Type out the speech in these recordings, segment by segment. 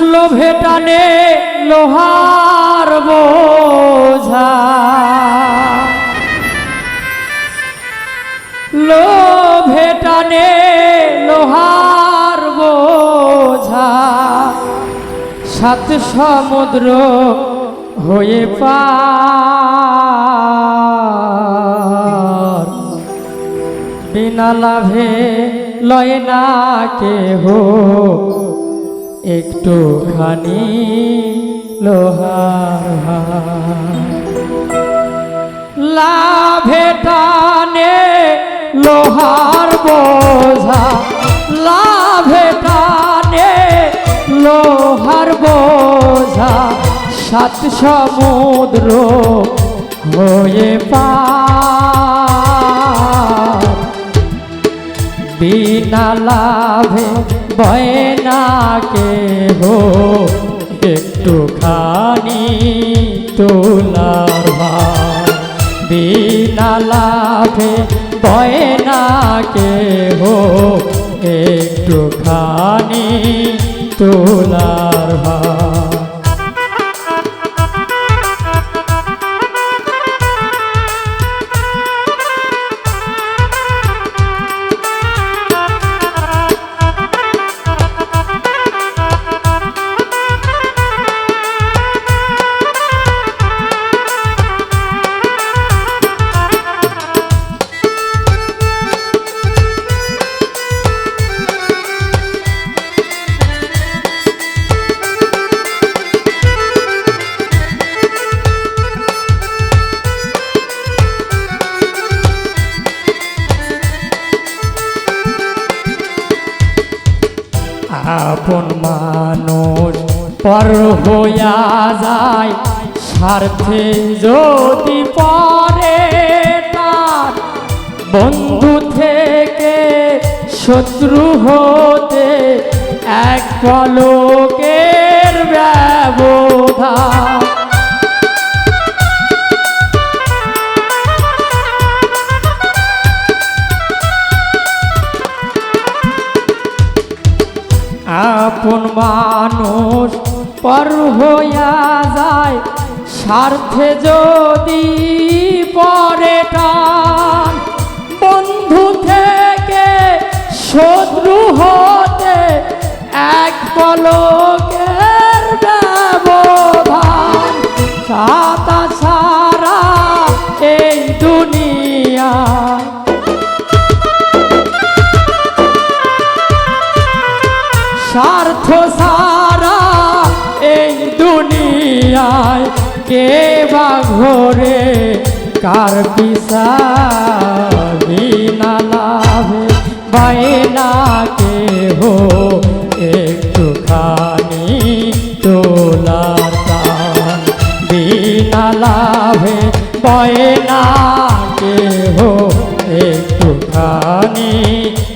লোভে টানে লোহার বোঝা। লোভে টানে লোহার বোঝা। সাত সমুদ্র হয়ে পার। বিনা লাভে লয় না কেহ। একটুখানি লোহার হার। লাভে টানে লোহার বোঝা। লাভে টানে লোহার বোঝা। সাত সমুদ্র হয়ে পা বিনা লাভে বয়না কে হো একটুখানি তোলার ভার বিনা লাভে বয়না কে হো একটুখানি তোলার ভার আপন মানুষ পর হইয়া যায়, স্বার্থে যদি পরে তার বন্ধু থেকে শত্রু হতে এক পলকের ব্যবধান আপন মানুষ পর হইয়া যায়, স্বার্থে যদি পরে টান, বন্ধু থেকে শত্রু হতে এক পলকের কে বা ঘরে? কার পিসা বিনা লাভে? বাইনা কে হো একটুখানি টান বিনা লাভে? বয়না কে হো একটুখানি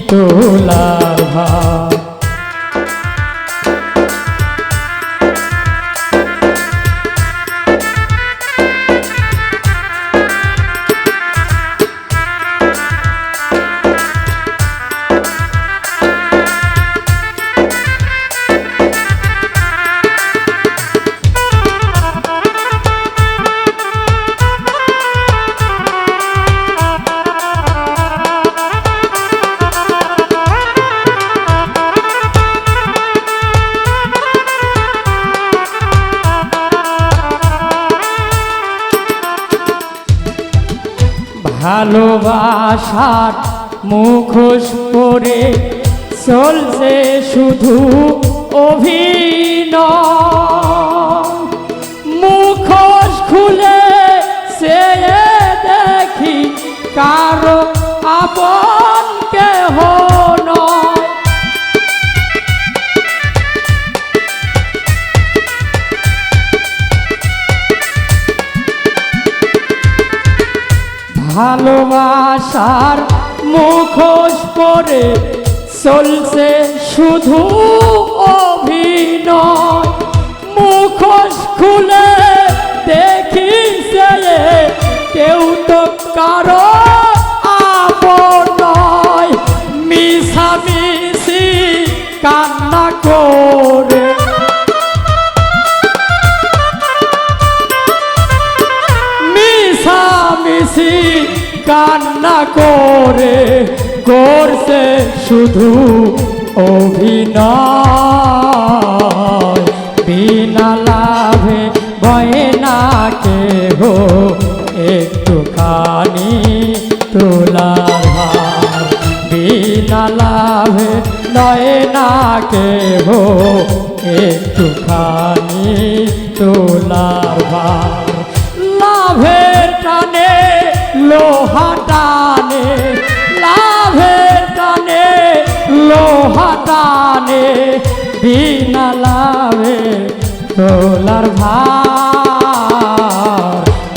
তোলার ভার ভালোবাসার মুখোশ পরে চলছে শুধু অভিন মুখোশ খুলে সে দেখি কারও আপন ভালোবাসার মুখোশ পরে চলছে শুধু অভিনয়। মুখোশ খুলে দেখি সে কেউ তো কারও আপন মিশামিশি কান্না করে করছে শুধু অভিনয়। বিনা লাভে ভয়ে না কেহ একটুখানি তোলার ভার বিনা লাভে নয় না কেহ একটুখানি তোলার ভার লাভের টানে লোহা টানে লাভের টানে লোহা টানে বিনা লাভে তোলার ভার।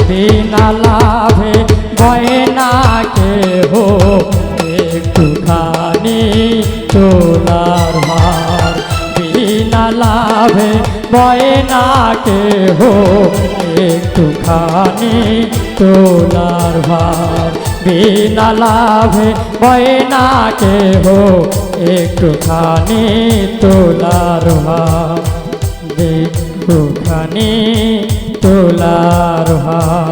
বিনা লাভে গয়না কেহ একটুখানি তোলার ভার। বিনা লাভে বয়না কেহ একটুখানি তোলার ভার বিনা লাভে বয়না কেহ। একটুখানি তোলার ভার একটুখানি তোলার ভার।